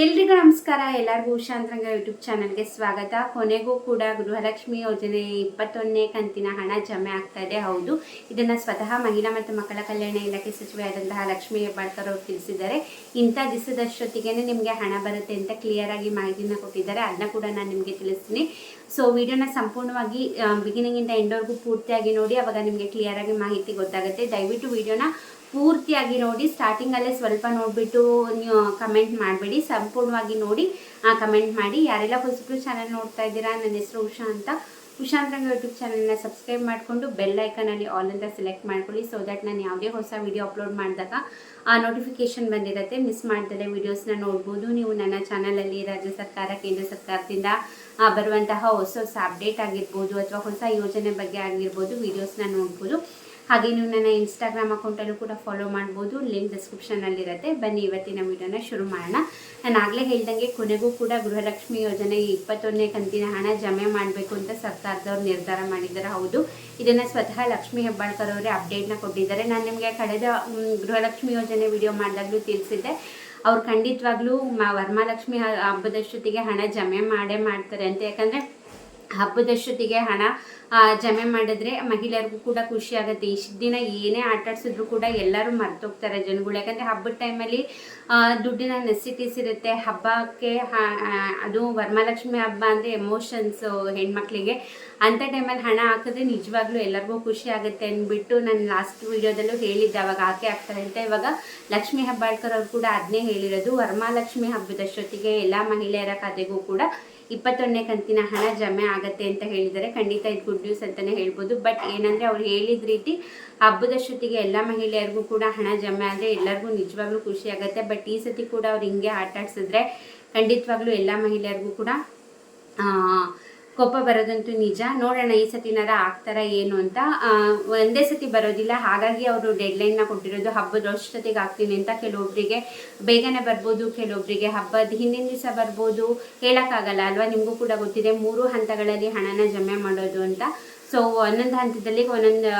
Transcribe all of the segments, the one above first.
ಎಲ್ರಿಗೂ ನಮಸ್ಕಾರ. ಎಲ್ಲರಿಗೂ ಶಾಂತರಂಗ ಯೂಟ್ಯೂಬ್ ಚಾನಲ್ಗೆ ಸ್ವಾಗತ. ಕೊನೆಗೂ ಕೂಡ ಗೃಹಲಕ್ಷ್ಮಿ ಯೋಜನೆ ಇಪ್ಪತ್ತೊಂದನೇ ಕಂತಿನ ಹಣ ಜಮೆ ಆಗ್ತಾ ಇದೆ. ಹೌದು, ಇದನ್ನು ಸ್ವತಃ ಮಹಿಳಾ ಮತ್ತು ಮಕ್ಕಳ ಕಲ್ಯಾಣ ಇಲಾಖೆ ಸಚಿವೆಯಾದಂತಹ ಲಕ್ಷ್ಮಿ ಹೆಬ್ಬಾಳ್ಕರ್ ಅವರು ತಿಳಿಸಿದ್ದಾರೆ. ಇಂಥ ದಿವಸದಷ್ಟೊತ್ತಿಗೆ ನಿಮಗೆ ಹಣ ಬರುತ್ತೆ ಅಂತ ಕ್ಲಿಯರ್ ಆಗಿ ಕೊಟ್ಟಿದ್ದಾರೆ. ಅದನ್ನ ಕೂಡ ನಾನು ನಿಮಗೆ ತಿಳಿಸ್ತೀನಿ. ಸೊ ವಿಡಿಯೋನ ಸಂಪೂರ್ಣವಾಗಿ ಬಿಗಿನಿಂಗಿಂದ ಎಂಡವರೆಗೂ ಪೂರ್ತಿಯಾಗಿ ನೋಡಿ, ಅವಾಗ ನಿಮಗೆ ಕ್ಲಿಯರ್ ಆಗಿ ಮಾಹಿತಿ ಗೊತ್ತಾಗುತ್ತೆ. ದಯವಿಟ್ಟು ವಿಡಿಯೋನ ಪೂರ್ತಿಯಾಗಿ ನೋಡಿ ಸ್ಟಾರ್ಟಿಂಗಲ್ಲೇ ಸ್ವಲ್ಪ ನೋಡಿಬಿಟ್ಟು, ನೀವು ಕಮೆಂಟ್ ಮಾಡಬೇಡಿ. ಸಂಪೂರ್ಣವಾಗಿ ನೋಡಿ ಕಮೆಂಟ್ ಮಾಡಿ. ಯಾರೆಲ್ಲ ಹೊಸಬ್ರು ಚಾನಲ್ ನೋಡ್ತಾ ಇದ್ದೀರಾ, ನನ್ನ ಹೆಸರು ಉಷಾ ಅಂತ. ಉಷಾಂತರಂಗ ಯೂಟ್ಯೂಬ್ ಚಾನಲ್ನ ಸಬ್ಸ್ಕ್ರೈಬ್ ಮಾಡಿಕೊಂಡು ಬೆಲ್ ಐಕನಲ್ಲಿ ಆಲ್ ಅಂತ ಸೆಲೆಕ್ಟ್ ಮಾಡ್ಕೊಳ್ಳಿ ಸೊ ದಟ್ ನಾನು ಯಾವುದೇ ಹೊಸ ವಿಡಿಯೋ ಅಪ್ಲೋಡ್ ಮಾಡಿದಾಗ, ಆ ನೋಟಿಫಿಕೇಶನ್ ಬಂದಿರುತ್ತೆ. ಮಿಸ್ ಮಾಡ್ದಲೆ ವೀಡಿಯೋಸ್ನ ನೋಡ್ಬೋದು. ನೀವು ನನ್ನ ಚಾನಲಲ್ಲಿ ರಾಜ್ಯ ಸರ್ಕಾರ, ಕೇಂದ್ರ ಸರ್ಕಾರದಿಂದ ಬರುವಂತಹ ಹೊಸ ಹೊಸ ಅಪ್ಡೇಟ್ ಆಗಿರ್ಬೋದು, ಅಥವಾ ಹೊಸ ಯೋಜನೆ ಬಗ್ಗೆ ಆಗಿರ್ಬೋದು ವೀಡಿಯೋಸ್ನ ನೋಡ್ಬೋದು. ಹಾಗೆ ನೀವು ನನ್ನ ಇನ್ಸ್ಟಾಗ್ರಾಮ್ ಅಕೌಂಟಲ್ಲೂ ಕೂಡ ಫಾಲೋ ಮಾಡ್ಬೋದು. ಲಿಂಕ್ ಡಿಸ್ಕ್ರಿಪ್ಷನಲ್ಲಿರುತ್ತೆ ಬನ್ನಿ ಇವತ್ತಿನ ವಿಡಿಯೋನ ಶುರು ಮಾಡೋಣ. ನಾನು ಆಗಲೇ ಹೇಳ್ದಂಗೆ ಕೊನೆಗೂ ಕೂಡ ಗೃಹಲಕ್ಷ್ಮಿ ಯೋಜನೆ ಇಪ್ಪತ್ತೊಂದನೇ ಕಂತಿನ ಹಣ ಜಮೆ ಮಾಡಬೇಕು ಅಂತ ಸರ್ಕಾರದವ್ರು ನಿರ್ಧಾರ ಮಾಡಿದ್ದಾರೆ. ಹೌದು. ಇದನ್ನು ಸ್ವತಃ ಲಕ್ಷ್ಮಿ ಹೆಬ್ಬಾಳ್ಕರ್ ಅವರೇ ಅಪ್ಡೇಟ್ನ ಕೊಟ್ಟಿದ್ದಾರೆ. ನಾನು ನಿಮಗೆ ಕಳೆದ ಗೃಹಲಕ್ಷ್ಮಿ ಯೋಜನೆ ವಿಡಿಯೋ ಮಾಡಿದಾಗಲೂ ತಿಳಿಸಿದ್ದೆ. ಅವ್ರು ಖಂಡಿತವಾಗ್ಲೂ ವರಮಹಾಲಕ್ಷ್ಮಿ ಹಬ್ಬದಷ್ಟೊತ್ತಿಗೆ ಹಣ ಜಮೆ ಮಾಡೇ ಮಾಡ್ತಾರೆ ಅಂತ. ಯಾಕಂದರೆ ಹಬ್ಬದಷ್ಟೊತ್ತಿಗೆ ಹಣ ಜಮೆ ಮಾಡಿದ್ರೆ ಮಹಿಳೆಯರಿಗೂ ಕೂಡ ಖುಷಿ ಆಗುತ್ತೆ. ಇಷ್ಟು ದಿನ ಏನೇ ಆಟಾಡ್ಸಿದ್ರು ಕೂಡ ಎಲ್ಲರೂ ಮರ್ತೋಗ್ತಾರೆ ಜನಗಳು. ಯಾಕಂದರೆ ಹಬ್ಬದ ಟೈಮಲ್ಲಿ ದುಡ್ಡಿನ ನೆಸಿಟೀಸ್ ಇರುತ್ತೆ. ಹಬ್ಬಕ್ಕೆ ಅದು ವರಮಹಾಲಕ್ಷ್ಮಿ ಹಬ್ಬ ಅಂದರೆ ಎಮೋಷನ್ಸು ಹೆಣ್ಮಕ್ಳಿಗೆ. ಅಂಥ ಟೈಮಲ್ಲಿ ಹಣ ಹಾಕಿದ್ರೆ ನಿಜವಾಗ್ಲೂ ಎಲ್ಲರಿಗೂ ಖುಷಿ ಆಗುತ್ತೆ ಅಂದ್ಬಿಟ್ಟು ನಾನು ಲಾಸ್ಟ್ ವೀಡಿಯೋದಲ್ಲೂ ಹೇಳಿದ್ದೆ. ಅವಾಗ ಆಕೆ ಆಗ್ತಾರೆ ಅಂತ ಇವಾಗ ಲಕ್ಷ್ಮೀ ಹಬ್ಬಾಳ್ಕರ್ ಅವ್ರು ಕೂಡ ಅದನ್ನೇ ಹೇಳಿರೋದು. ವರಮಹಾಲಕ್ಷ್ಮಿ ಹಬ್ಬದಷ್ಟೊತ್ತಿಗೆ ಎಲ್ಲ ಮಹಿಳೆಯರ ಕಥೆಗೂ ಕೂಡ ಇಪ್ಪತ್ತೊಂದನೇ ಕಂತಿನ ಹಣ ಜಮೆ ಆಗತ್ತೆ ಅಂತ ಹೇಳಿದ್ದಾರೆ. ಖಂಡಿತ ಇದು ಗುಡ್ ನ್ಯೂಸ್ ಅಂತಲೇ ಹೇಳ್ಬೋದು. ಬಟ್ ಏನಂದರೆ ಅವ್ರು ಹೇಳಿದ ರೀತಿ ಹಬ್ಬದ ಶ್ರುತಿಗೆ ಎಲ್ಲ ಮಹಿಳೆಯರಿಗೂ ಕೂಡ ಹಣ ಜಮೆ ಆದರೆ ಎಲ್ಲರಿಗೂ ನಿಜವಾಗ್ಲೂ ಖುಷಿ ಆಗುತ್ತೆ. ಬಟ್ ಈ ಸತಿ ಕೂಡ ಅವ್ರು ಹಿಂಗೆ ಆಟಾಡ್ಸಿದ್ರೆ ಖಂಡಿತವಾಗ್ಲೂ ಎಲ್ಲ ಮಹಿಳೆಯರಿಗೂ ಕೂಡ ಕೋಪ ಬರೋದಂತೂ ನಿಜ. ನೋಡೋಣ ಈ ಸತಿನಾರ ಆಗ್ತಾರ ಏನು ಅಂತ. ಒಂದೇ ಸತಿ ಬರೋದಿಲ್ಲ. ಹಾಗಾಗಿ ಅವರು ಡೆಡ್ಲೈನ್ನ ಕೊಟ್ಟಿರೋದು ಹಬ್ಬದ ಅಷ್ಟೊತ್ತಿಗೆ ಆಗ್ತೀನಿ ಅಂತ ಕೆಲವೊಬ್ಬರಿಗೆ ಬೇಗನೆ ಬರ್ಬೋದು ಕೆಲವೊಬ್ಬರಿಗೆ ಹಬ್ಬದ ಹಿಂದಿನ ದಿವಸ ಬರ್ಬೋದು. ಹೇಳೋಕ್ಕಾಗಲ್ಲ ಅಲ್ವಾ? ನಿಮಗೂ ಕೂಡ ಗೊತ್ತಿದೆ, ಮೂರು ಹಂತಗಳಲ್ಲಿ ಹಣನ ಜಮೆ ಮಾಡೋದು ಅಂತ. ಸೊ ಒಂದೊಂದು ಹಂತದಲ್ಲಿ ಒಂದೊಂದು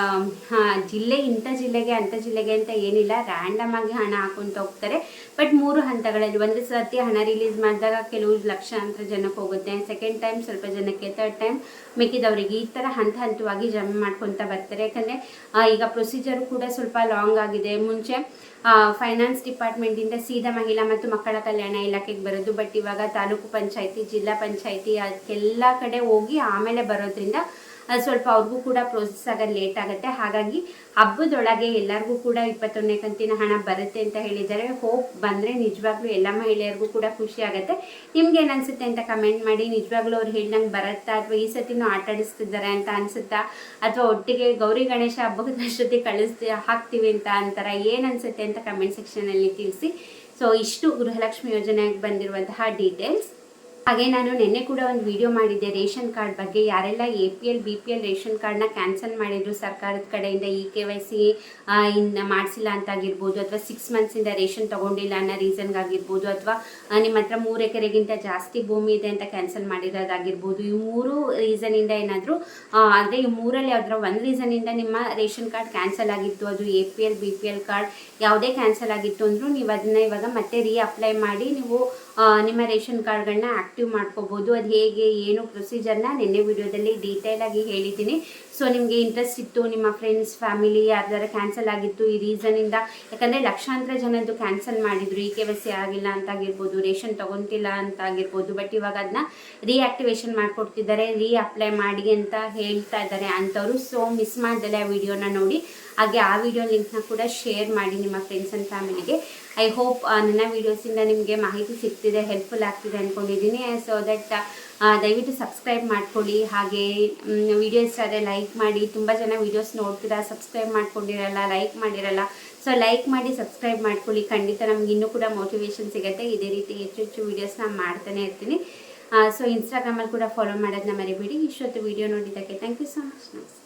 ಜಿಲ್ಲೆ, ಇಂಥ ಜಿಲ್ಲೆಗೆ, ಅಂಥ ಜಿಲ್ಲೆಗೆ ಅಂತ ಏನಿಲ್ಲ. ರ್ಯಾಂಡಮ್ ಆಗಿ ಹಣ ಹಾಕೊಂತ ಹೋಗ್ತಾರೆ. ಬಟ್ ಮೂರು ಹಂತಗಳಲ್ಲಿ, ಒಂದು ಸರ್ತಿ ಹಣ ರಿಲೀಸ್ ಮಾಡಿದಾಗ ಕೆಲವು ಲಕ್ಷಾಂತರ ಜನಕ್ಕೆ ಹೋಗುತ್ತೆ. ಸೆಕೆಂಡ್ ಟೈಮ್ ಸ್ವಲ್ಪ ಜನಕ್ಕೆ ತರ್ಡ್ ಟೈಮ್ ಮಿಕ್ಕಿದವರಿಗೆ. ಈ ಥರ ಹಂತ ಹಂತವಾಗಿ ಜಮೆ ಮಾಡ್ಕೊತ ಬರ್ತಾರೆ. ಯಾಕಂದರೆ ಈಗ ಪ್ರೊಸೀಜರು ಕೂಡ ಸ್ವಲ್ಪ ಲಾಂಗ್ ಆಗಿದೆ. ಮುಂಚೆ ಫೈನಾನ್ಸ್ ಡಿಪಾರ್ಟ್ಮೆಂಟಿಂದ ಸೀದಾ ಮಹಿಳಾ ಮತ್ತು ಮಕ್ಕಳ ಕಲ್ಯಾಣ ಇಲಾಖೆಗೆ ಬರೋದು. ಬಟ್ ಇವಾಗ ತಾಲೂಕು ಪಂಚಾಯಿತಿ, ಜಿಲ್ಲಾ ಪಂಚಾಯಿತಿ, ಅದಕ್ಕೆಲ್ಲ ಕಡೆ ಹೋಗಿ ಆಮೇಲೆ ಬರೋದ್ರಿಂದ ಅದು ಸ್ವಲ್ಪ ಅವ್ರಿಗೂ ಕೂಡ ಪ್ರೋಸೆಸ್ ಆಗೋದು ಲೇಟ್ ಆಗುತ್ತೆ. ಹಾಗಾಗಿ ಹಬ್ಬದೊಳಗೆ ಎಲ್ಲರಿಗೂ ಕೂಡ ಇಪ್ಪತ್ತೊಂದನೇ ಕಂತಿನ ಹಣ ಬರುತ್ತೆ ಅಂತ ಹೇಳಿದ್ದಾರೆ. ಹೋಪ್ ಬಂದರೆ ನಿಜವಾಗ್ಲೂ ಎಲ್ಲ ಮಹಿಳೆಯರಿಗೂ ಕೂಡ ಖುಷಿ ಆಗುತ್ತೆ. ನಿಮ್ಗೆ ಏನು ಅನಿಸುತ್ತೆ ಅಂತ ಕಮೆಂಟ್ ಮಾಡಿ. ನಿಜವಾಗ್ಲೂ ಅವ್ರು ಹೇಳ್ದಂಗೆ ಬರುತ್ತಾ ಅಥವಾ ಈ ಸತಿನೂ ಆಟ ಆಡಿಸ್ತಿದ್ದಾರೆ ಅಂತ ಅನಿಸುತ್ತಾ? ಅಥವಾ ಒಟ್ಟಿಗೆ ಗೌರಿ ಗಣೇಶ ಹಬ್ಬದ ಅಷ್ಟೊತ್ತಿ ಕಳಿಸ್ತಿ ಹಾಕ್ತೀವಿ ಅಂತ ಅಂತಾರ? ಏನು ಅನಿಸುತ್ತೆ ಅಂತ ಕಮೆಂಟ್ ಸೆಕ್ಷನಲ್ಲಿ ತಿಳಿಸಿ. ಸೊ ಇಷ್ಟು ಗೃಹಲಕ್ಷ್ಮಿ ಯೋಜನೆಗೆ ಬಂದಿರುವಂತಹ ಡೀಟೇಲ್ಸ್ ಹಾಗೆ ನಾನು ನಿನ್ನೆ ಕೂಡ ಒಂದು ವಿಡಿಯೋ ಮಾಡಿದ್ದೆ, ರೇಷನ್ ಕಾರ್ಡ್ ಬಗ್ಗೆ. ಯಾರೆಲ್ಲ A P L B P L ration ಕಾರ್ಡ್ನ ಕ್ಯಾನ್ಸಲ್ ಮಾಡಿದ್ರು, ಸರ್ಕಾರದ ಕಡೆಯಿಂದ ಇ ಕೆ ವೈ ಸಿ ಇನ್ನು ಮಾಡಿಸಿಲ್ಲ ಅಂತಾಗಿರ್ಬೋದು, ಅಥವಾ ಸಿಕ್ಸ್ ಮಂತ್ಸಿಂದ ರೇಷನ್ ತೊಗೊಂಡಿಲ್ಲ ಅನ್ನೋ ರೀಸನ್ಗಾಗಿರ್ಬೋದು, ಅಥವಾ ನಿಮ್ಮ ಹತ್ರ ಮೂರು ಎಕರೆಗಿಂತ ಜಾಸ್ತಿ ಭೂಮಿ ಇದೆ ಅಂತ ಕ್ಯಾನ್ಸಲ್ ಮಾಡಿರೋದಾಗಿರ್ಬೋದು. ಈ ಮೂರು ರೀಸನಿಂದ ಏನಾದರೂ ಅಂದರೆ ಈ ಮೂರಲ್ಲಿ ಯಾವ್ದಾರ ಒಂದು ರೀಸನಿಂದ ನಿಮ್ಮ ರೇಷನ್ ಕಾರ್ಡ್ ಕ್ಯಾನ್ಸಲ್ ಆಗಿತ್ತು. ಅದು A P L B P L card ಯಾವುದೇ ಕ್ಯಾನ್ಸಲ್ ಆಗಿತ್ತು ಅಂದರೂ ನೀವು ಅದನ್ನು ಇವಾಗ ಮತ್ತೆ ರೀ ಅಪ್ಲೈ ಮಾಡಿ, ನೀವು ನಿಮ್ಮ ರೇಷನ್ ಕಾರ್ಡ್ಗಳನ್ನ ಆ್ಯಕ್ಟಿವ್ ಮಾಡ್ಕೋಬೋದು. ಅದು ಹೇಗೆ, ಏನು ಪ್ರೊಸೀಜರ್ನ ನಿನ್ನೆ ವಿಡಿಯೋದಲ್ಲಿ ಡೀಟೇಲಾಗಿ ಹೇಳಿದ್ದೀನಿ. ಸೊ ನಿಮಗೆ ಇಂಟ್ರೆಸ್ಟ್ ಇತ್ತು, ನಿಮ್ಮ ಫ್ರೆಂಡ್ಸ್ ಫ್ಯಾಮಿಲಿ ಯಾರ್ದಾರ ಕ್ಯಾನ್ಸಲ್ ಆಗಿತ್ತು ಈ ರೀಸನಿಂದ ಯಾಕಂದರೆ ಲಕ್ಷಾಂತರ ಜನದ್ದು ಕ್ಯಾನ್ಸಲ್ ಮಾಡಿದ್ರು. ಈ ಕೆ ವೈ ಸಿ ಆಗಿಲ್ಲ ಅಂತಾಗಿರ್ಬೋದು, ರೇಷನ್ ತೊಗೊತಿಲ್ಲ ಅಂತ ಆಗಿರ್ಬೋದು ಬಟ್ ಇವಾಗ ಅದನ್ನ ರೀಆಕ್ಟಿವೇಶನ್ ಮಾಡಿಕೊಡ್ತಿದ್ದಾರೆ ರೀ ಅಪ್ಲೈ ಮಾಡಿ ಅಂತ ಹೇಳ್ತಾ ಇದ್ದಾರೆ ಅಂಥವ್ರು ಸೊ ಮಿಸ್ ಮಾಡ್ದಲೆ ಆ ವಿಡಿಯೋನ ನೋಡಿ. ಹಾಗೆ ಆ ವಿಡಿಯೋ ಲಿಂಕ್ನ ಕೂಡ ಶೇರ್ ಮಾಡಿ ನಿಮ್ಮ ಫ್ರೆಂಡ್ಸ್ ಆ್ಯಂಡ್ ಫ್ಯಾಮಿಲಿಗೆ ಐ ಹೋಪ್ ನನ್ನ ವೀಡಿಯೋಸಿಂದ ನಿಮಗೆ ಮಾಹಿತಿ ಸಿಗ್ತಿದೆ ಹೆಲ್ಪ್ಫುಲ್ ಆಗ್ತಿದೆ ಅಂದ್ಕೊಂಡಿದ್ದೀನಿ ಸೊ ದಟ್ ದಯವಿಟ್ಟು ಸಬ್ಸ್ಕ್ರೈಬ್ ಮಾಡ್ಕೊಳ್ಳಿ. ಹಾಗೆ ವೀಡಿಯೋ ಇಷ್ಟ ಆದರೆ ಲೈಕ್ ಮಾಡಿ. ತುಂಬ ಜನ ವೀಡಿಯೋಸ್ ನೋಡ್ತೀರಾ ಸಬ್ಸ್ಕ್ರೈಬ್ ಮಾಡ್ಕೊಂಡಿರಲ್ಲ ಲೈಕ್ ಮಾಡಿರಲ್ಲ. ಸೊ ಲೈಕ್ ಮಾಡಿ ಸಬ್ಸ್ಕ್ರೈಬ್ ಮಾಡ್ಕೊಳ್ಳಿ. ಖಂಡಿತ ನಮ್ಗೆ ಇನ್ನೂ ಕೂಡ ಮೋಟಿವೇಶನ್ ಸಿಗುತ್ತೆ. ಇದೇ ರೀತಿ ಹೆಚ್ಚು ಹೆಚ್ಚು ವೀಡಿಯೋಸ್ನ ಮಾಡ್ತಾನೆ ಇರ್ತೀನಿ. ಸೊ ಇನ್ಸ್ಟಾಗ್ರಾಮಲ್ಲಿ ಕೂಡ ಫಾಲೋ ಮಾಡೋದನ್ನ ಮರಿಬೇಡಿ. ಇಷ್ಟೊತ್ತು ವೀಡಿಯೋ ನೋಡಿದ್ದಕ್ಕೆ ಥ್ಯಾಂಕ್ ಯು ಸೊ ಮಚ್ ನಮಸ್ತೆ.